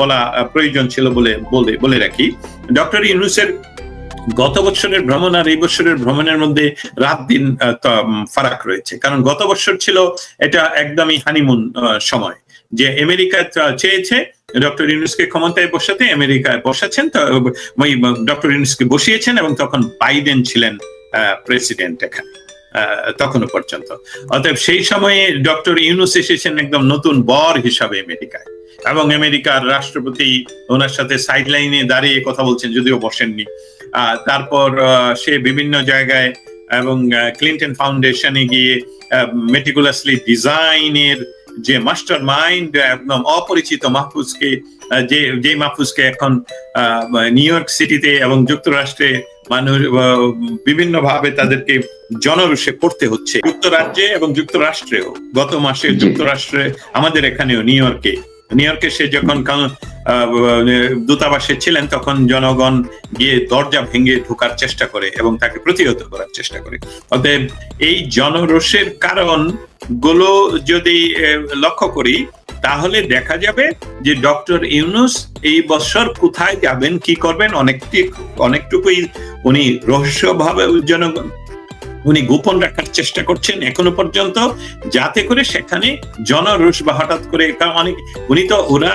বলা প্রয়োজন ছিল বলে বলে বলে রাখি। ডক্টর ইউনুসের গত বছরের ভ্রমণ আর এই বছরের ভ্রমণের মধ্যে রাত দিন ফারাক রয়েছে। কারণ গত বছর ছিল এটা একদমই হানিমুন সময়। যে আমেরিকা চেয়েছে ডক্টর ইউনুসকে ক্ষমতায় বসাতে, আমেরিকায় বসাচ্ছেন ডক্টর ইউনুসকে বসিয়েছেন এবং তখন বাইডেন ছিলেন প্রেসিডেন্ট এখানে। আহ, তখনও পর্যন্ত। অতএব সেই সময়ে ডক্টর ইউনুস এসেছেন একদম নতুন বর হিসাবে আমেরিকায়। এবং আমেরিকার রাষ্ট্রপতি ওনার সাথে সাইড লাইনে দাঁড়িয়ে কথা বলছেন যদিও বসেননি। তারপর সে বিভিন্ন জায়গায় এবং ক্লিন্টন ফাউন্ডেশনে গিয়ে মেটিকুলাসলি ডিজাইনের যে মাস্টার মাইন্ড একদম অপরিচিত মাহফুজকে যে যে মাহফুজকে এখন নিউ ইয়র্ক সিটিতে এবং যুক্তরাষ্ট্রে মানুষ বিভিন্ন ভাবে তাদেরকে জনরুষে পড়তে হচ্ছে। যুক্তরাজ্যে এবং যুক্তরাষ্ট্রেও। গত মাসে যুক্তরাষ্ট্রে আমাদের এখানেও নিউ ইয়র্কে। নিউ ইয়র্কে সে যখন দূতাবাসে ছিলেন তখন জনগণ গিয়ে দরজা ভেঙে ঢোকার চেষ্টা করে এবং তাকে প্রতিহত করার চেষ্টা করে। অতএব এই জনরোষের কারণগুলো যদি লক্ষ্য করি তাহলে দেখা যাবে যে ডক্টর ইউনুস এই বছর কোথায় যাবেন, কি করবেন, অনেকটি অনেকটুকুই উনি রহস্যভাবে জনগণ উনি গোপন রাখার চেষ্টা করছেন এখনও পর্যন্ত, যাতে করে সেখানে জনরোষ বা হঠাৎ করে অনেক উনি তো ওরা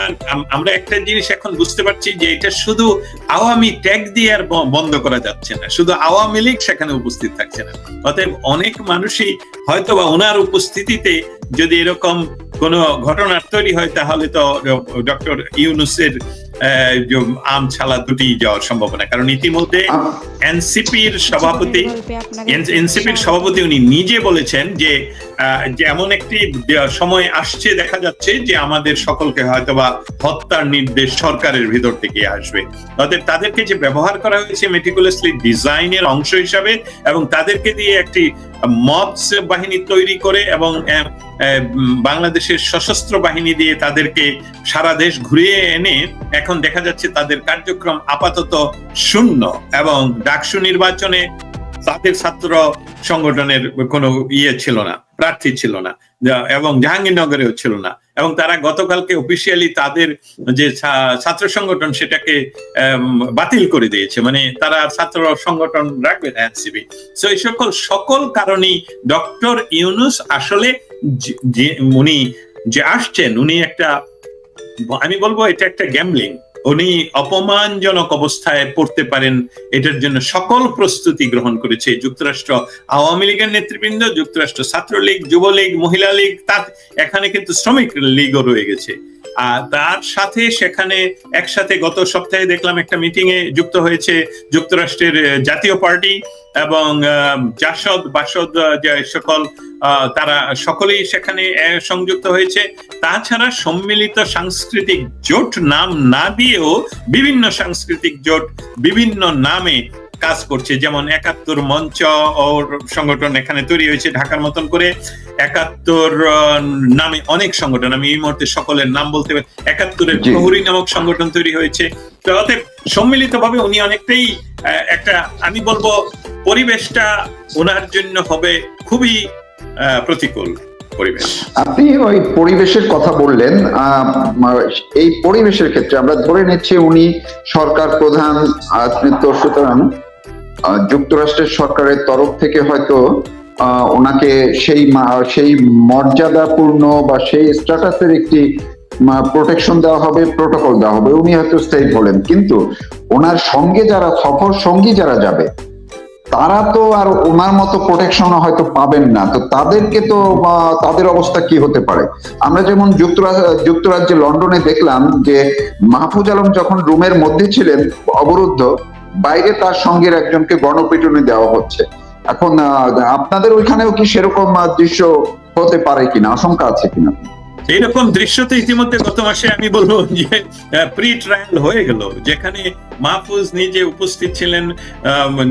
আমরা একটা জিনিস এখন বুঝতে পারছি যে এটা শুধু আওয়ামী ট্যাগ দিয়ে আর বন্ধ করা যাচ্ছে না, শুধু আওয়ামী লীগ সেখানে উপস্থিত থাকছে না। অতএব অনেক মানুষই হয়তো বা ওনার উপস্থিতিতে যদি এরকম কোনো ঘটনা তৈরি হয় তাহলে তো ডক্টর ইউনুসের আম ছালা দুটি যাওয়ার সম্ভাবনা। কারণ ইতিমধ্যে এনসিপির সভাপতি এনসিপির সভাপতি উনি নিজে বলেছেন যে এমন একটি সময় আসছে দেখা যাচ্ছে যে আমাদের সকলকে হয়তোবা হত্যার নির্দেশ সরকারের ভিতর থেকে আসবে। অতএব তাদেরকে যে ব্যবহার করা হয়েছে মেটিকুলাসলি ডিজাইনের অংশ হিসাবে এবং তাদেরকে দিয়ে একটি মবস বাহিনী তৈরি করে এবং বাংলাদেশের সশস্ত্র বাহিনী দিয়ে তাদেরকে সারা দেশ ঘুরিয়ে এনে এখন দেখা যাচ্ছে তাদের কার্যক্রম আপাতত শূন্য এবং ডাকসু নির্বাচনে তাদের ছাত্র সংগঠনের কোনো ইয়ে ছিল না, প্রার্থী ছিল না, এবং জাহাঙ্গীরনগরেও ছিল না। এবং তারা গতকালকে অফিসিয়ালি তাদের যে ছাত্র সংগঠন সেটাকে বাতিল করে দিয়েছে। মানে তারা ছাত্র সংগঠন রাখবে না এনসিবি তো এই সকল সকল কারণেই ডক্টর ইউনুস আসলে যে উনি যে আসছেন, উনি একটা, আমি বলব এটা একটা গ্যামলিং উনি অপমানজনক অবস্থায় পড়তে পারেন। এটার জন্য সকল প্রস্তুতি গ্রহণ করেছে যুক্তরাষ্ট্র আওয়ামী লীগের নেতৃবৃন্দ, যুক্তরাষ্ট্র ছাত্রলীগ, যুবলীগ, মহিলা লীগ, তার এখানে কিন্তু শ্রমিক লীগও রয়ে গেছে। আর তার সাথে সেখানে একসাথে গত সপ্তাহে দেখলাম একটা মিটিং এ যুক্ত হয়েছে যুক্তরাষ্ট্রের জাতীয় পার্টি এবং জাসদ, বাসদ যে সকল তারা সকলেই সেখানে সংযুক্ত হয়েছে। তাছাড়া সম্মিলিত সাংস্কৃতিক জোট নাম না দিয়েও বিভিন্ন সাংস্কৃতিক জোট বিভিন্ন নামে কাজ করছে। যেমন একাত্তর মঞ্চ ও সংগঠন এখানে তৈরি হয়েছে ঢাকার মতন করে। একাত্তর নামে অনেক সংগঠন আমি এই মুহূর্তে সকলের নাম বলতে পারি। একাত্তরের। প্রহরী নামক সংগঠন তৈরি হয়েছে। অতএব সম্মিলিত ভাবে উনি অনেকটাই একটা আমি বলব পরিবেশটা ওনার জন্য হবে খুবই আহ, প্রতিকূল পরিবেশ। আপনি ওই পরিবেশের কথা বললেন আহ, এই পরিবেশের ক্ষেত্রে আমরা ধরে নিচ্ছি উনি সরকার প্রধান তো সুতরাং যুক্তরাষ্ট্রের সরকারের তরফ থেকে হয়তো ওনাকে সেই সেই মর্যাদাপূর্ণ বা সেই স্ট্যাটাসের একটি প্রোটেকশন দেওয়া হবে প্রোটোকল দেওয়া হবে। উনি হয়তো স্টেট বলেন। কিন্তু ওনার সঙ্গে যারা সফর সঙ্গী যারা যাবে, তারা তো আর ওনার মতো প্রোটেকশন হয়তো পাবেন না। তো তাদেরকে তো তাদের অবস্থা কি হতে পারে? আমরা যেমন যুক্তরাজ্য যুক্তরাজ্যে লন্ডনে দেখলাম যে মাহফুজ আলম যখন রুমের মধ্যে ছিলেন, অবরুদ্ধ বাইরে তার সঙ্গের একজনকে গণপিটুনি দেওয়া হচ্ছে। এখন আপনাদের ওইখানেও কি সেরকম দৃশ্য হতে পারে কিনা? আশঙ্কা আছে কিনা? এইরকম দৃশ্য তো ইতিমধ্যে গত মাসে আমি বলব যে প্রি ট্রায়াল হয়ে গেল, যেখানে মাহফুজ নিজে উপস্থিত ছিলেন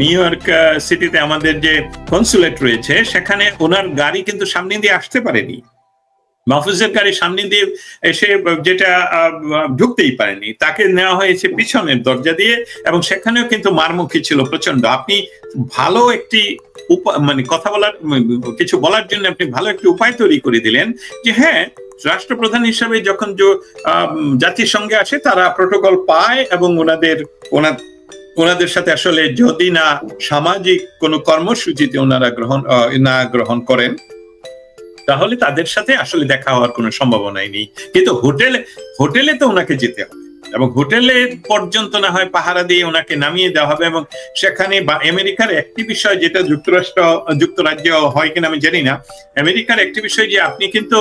নিউ ইয়র্ক সিটিতে আমাদের যে কনসুলেট রয়েছে, সেখানে ওনার গাড়ি কিন্তু সামনে দিয়ে আসতে পারেনি। মাহফুজের গাড়ি সামনে দিয়ে এসে যেটা ঢুকতেই পারেনি, তাকে নেওয়া হয়েছে পিছনের দরজা দিয়ে এবং সেখানেও কিন্তু মারমুখী ছিল প্রচণ্ড আপনি ভালো একটি মানে কথা বলার কিছু বলার জন্য আপনি ভালো একটি উপায় তৈরি করে দিলেন যে হ্যাঁ রাষ্ট্রপ্রধান হিসেবে যখন জাতিসংঘে আসে, তারা প্রোটোকল পায় এবং ওনাদের ওনার ওনাদের সাথে আসলে যদি না সামাজিক কোনো কর্মসূচিতে ওনারা গ্রহণ না গ্রহণ করেন তাহলে তাদের সাথে আসলে দেখা হওয়ার কোনো সম্ভাবনাই নেই। কিন্তু হোটেলে হোটেলে তো ওনাকে যেতে হবে। এবং হোটেলে পর্যন্ত না হয় পাহারা দিয়ে ওনাকে নামিয়ে দেওয়া হবে এবং সেখানে বা আমেরিকার একটি বিষয় যেটা যুক্তরাষ্ট্র, যুক্তরাজ্য হয় কিনা আমি জানি না। আমেরিকার একটি বিষয় যে আপনি কিন্তু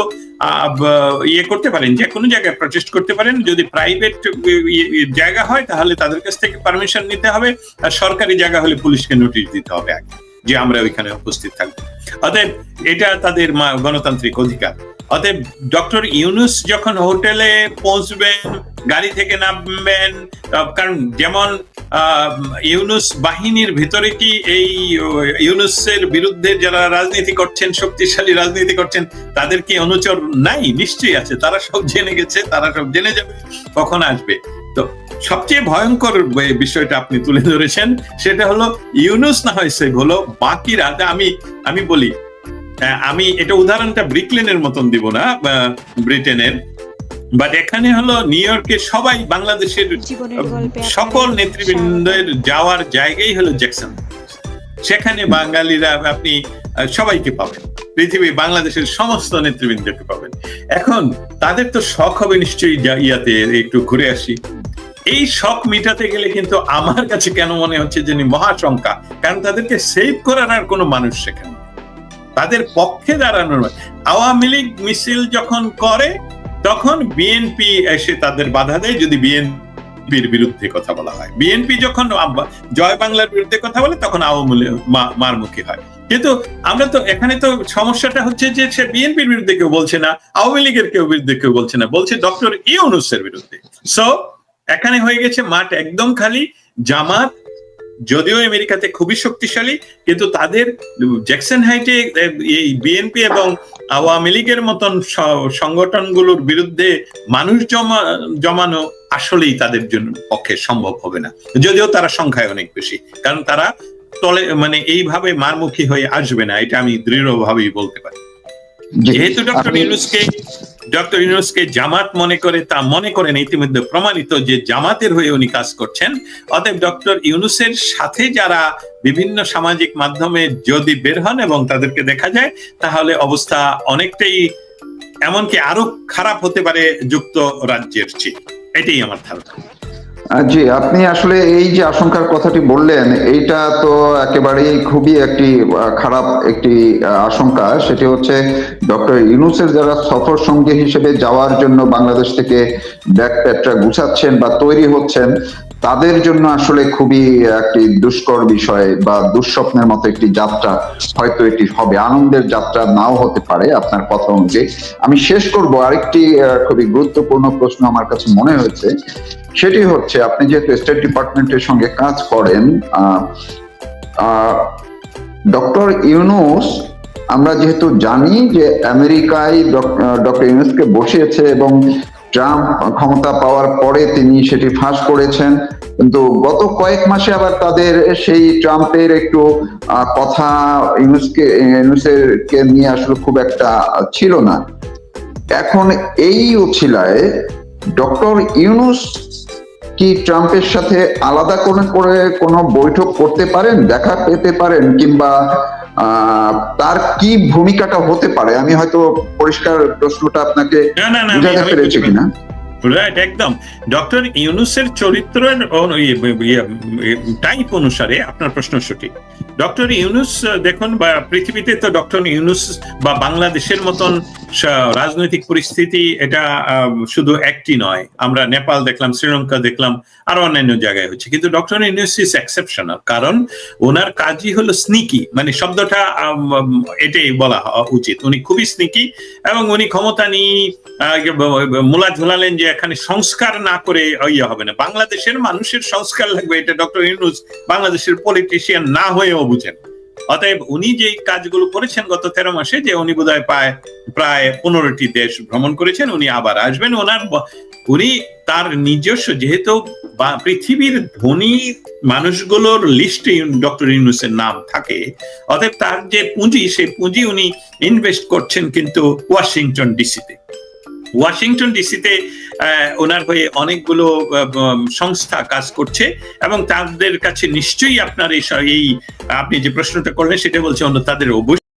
ইয়ে করতে পারেন, যে কোনো জায়গায় প্রচেস্ট করতে পারেন। যদি প্রাইভেট জায়গা হয় তাহলে তাদের কাছ থেকে পারমিশন নিতে হবে। আর সরকারি জায়গা হলে পুলিশকে নোটিশ দিতে হবে আগে। যে আমরা ওইখানে উপস্থিত থাকব। অতএব এটা তাদের গণতান্ত্রিক অধিকার। অতএব ডক্টর ইউনুস যখন হোটেলে পৌঁছবেন, গাড়ি থেকে নামবেন কারণ যেমন ইউনুস বাহিনীর ভিতরে কি এই ইউনুসের বিরুদ্ধে যারা রাজনীতি করছেন, শক্তিশালী রাজনীতি করছেন, তাদের কি অনুচর নাই? নিশ্চয়ই আছে। তারা সব জেনে গেছে, তারা সব জেনে যাবে, কখন আসবে। তো সবচেয়ে ভয়ঙ্কর বিষয়টা আপনি তুলে ধরেছেন সেটা হলো ইউনুস না হয় সেভ হলো বাকিরা। আমি আমি বলি আমি এটা উদাহরণটা ব্রিকলেনের মতন দিব না ব্রিটেনের। বাট এখানে হলো নিউ ইয়র্কের সবাই বাংলাদেশের সকল নেতৃবৃন্দের যাওয়ার জায়গাই হলো জ্যাকসন। সেখানে বাঙালিরা আপনি সবাইকে পাবেন। পৃথিবী বাংলাদেশের সমস্ত নেতৃবৃন্দকে পাবেন। এখন তাদের তো শখ হবে নিশ্চয়ই ইয়াতে একটু ঘুরে আসি। এই শখ মিটাতে গেলে কিন্তু আমার কাছে কেন মনে হচ্ছে যে মহাশঙ্কা কারণ তাদেরকে সেভ করার আর কোনো মানুষ সেখানে তাদের পক্ষে দাঁড়ানোর আওয়ামী লীগ মিছিল যখন করে, তখন বিএনপি এসে তাদের বাধা দেয় যদি বিএনপির বিরুদ্ধে কথা বলা হয়। বিএনপি যখন জয় বাংলার বিরুদ্ধে কথা বলে, তখন আওয়ামী লীগ মারমুখী হয়। কিন্তু আমরা তো এখানে তো সমস্যাটা হচ্ছে যে সে বিএনপির বিরুদ্ধে কেউ বলছে না, আওয়ামী লীগের কেউ বিরুদ্ধে কেউ বলছে না। বলছে ডক্টর ইউনুসের বিরুদ্ধে। সো এখানে হয়ে গেছে মাঠ একদম খালি, জামাত, যদিও আমেরিকাতে খুবই শক্তিশালী, কিন্তু তাদের জ্যাকসন হাইটে এই বিএনপি এবং আওয়ামী লীগের মতন সংগঠনগুলোর বিরুদ্ধে মানুষ জমা, জমানো আসলেই তাদের জন্য পক্ষে সম্ভব হবে না। যদিও তারা সংখ্যায় অনেক বেশি, কারণ তারা তলে মানে এইভাবে মারমুখী হয়ে আসবে না, এটা আমি দৃঢ়ভাবেই বলতে পারি। যেহেতু ডক্টর ইউনুসকে ডক্টর ইউনুসকে জামাত মনে করে তা মনে করেন ইতিমধ্যে প্রমাণিত যে জামাতের হয়ে উনি কাজ করছেন। অতএব ডক্টর ইউনুসের সাথে যারা বিভিন্ন সামাজিক মাধ্যমে যদি বের হন এবং তাদেরকে দেখা যায় তাহলে অবস্থা অনেকটাই এমনকি আরও খারাপ হতে পারে যুক্তরাজ্যের চেয়ে। এটাই আমার ধারণা। জি, আপনি আসলে এই যে আশঙ্কার কথাটি বললেন, এইটা তো একেবারেই খুবই একটি খারাপ একটি আশঙ্কা। সেটি হচ্ছে ডক্টর ইউনুসের যারা সফর সঙ্গী হিসেবে যাওয়ার জন্য বাংলাদেশ থেকে ব্যাকপ্যাটরা গুছাচ্ছেন বা তৈরি হচ্ছেন তাদের জন্য আসলে খুবই একটি দুষ্কর বিষয় বা দুঃস্বপ্নের মতো একটি যাত্রা হয়তো এটি হবে। আনন্দের যাত্রা নাও হতে পারে আপনার কথা অনুযায়ী। আমি শেষ করব। আরেকটি খুবই গুরুত্বপূর্ণ প্রশ্ন আমার কাছে মনে হয়েছে। সেটি হচ্ছে, আপনি যেহেতু স্টেট ডিপার্টমেন্টের সঙ্গে কাজ করেন ডক্টর ইউনুস, আমরা যেহেতু জানি যে আমেরিকায় ডক্টর ইউনুসকে বসিয়েছে এবং ট্রাম্প ক্ষমতা পাওয়ার পরে তিনি সেটি ফাঁস করেছেন। কিন্তু গত কয়েক মাসে আবার তাদের সেই ট্রাম্পের একটু কথা ইউনুসকে ইউনুসের কে নিয়ে আসলে খুব একটা ছিল না। এখন এই উছিলায় ডক্টর ইউনুস কি ট্রাম্পের সাথে আলাদা করে করে কোনো বৈঠক করতে পারেন, দেখা পেতে পারেন কিংবা কি ভূমিকাটা হতে পারে? আমি হয়তো পরিষ্কার প্রশ্নটা আপনাকে না না না বুঝাতে পেরেছি কিনা? রাইট একদম। ডক্টর ইউনুসের চরিত্রের টাইপ অনুসারে আপনার প্রশ্ন সঠিক। ডক্টর ইউনুস দেখুন, বা পৃথিবীতে তো ডক্টর ইউনুস বা বাংলাদেশের মতন রাজনৈতিক পরিস্থিতি এটা শুধু একটি নয়। আমরা নেপাল দেখলাম, শ্রীলঙ্কা দেখলাম, আরও অন্যান্য জায়গায় হচ্ছে। কিন্তু ডক্টর ইউনুস ইস এক্সেপশনাল কারণ ওনার কাজই হলো স্নিকি মানে শব্দটা এটাই বলা উচিত। উনি খুবই স্নিকি এবং উনি ক্ষমতা নিয়ে মূলা ঝোলালেন যে এখানে সংস্কার না করে ইয়ে হবে না। বাংলাদেশের মানুষের সংস্কার লাগবে, এটা ডক্টর ইউনুস বাংলাদেশের পলিটিশিয়ান না হয়েও বুঝেন। অতএব উনি যে কাজগুলো করেছেন গত তেরো মাসে, যে উনি বোধহয় প্রায় প্রায় পনেরোটি দেশ ভ্রমণ করেছেন, উনি আবার আসবেন। ওনার উনি তার নিজস্ব, যেহেতু বা- পৃথিবীর ধনী মানুষগুলোর লিস্টে ডক্টর ইউনুসের নাম থাকে, অতএব তার যে পুঁজি, সেই পুঁজি উনি ইনভেস্ট করছেন কিন্তু ওয়াশিংটন ডিসিতে। ওয়াশিংটন ডিসিতে ওনার হয়ে অনেকগুলো সংস্থা কাজ করছে এবং তাদের কাছে নিশ্চয়ই আপনার এই, আপনি যে প্রশ্নটা করলেন সেটা বলছে অন্য তাদের অবশ্যই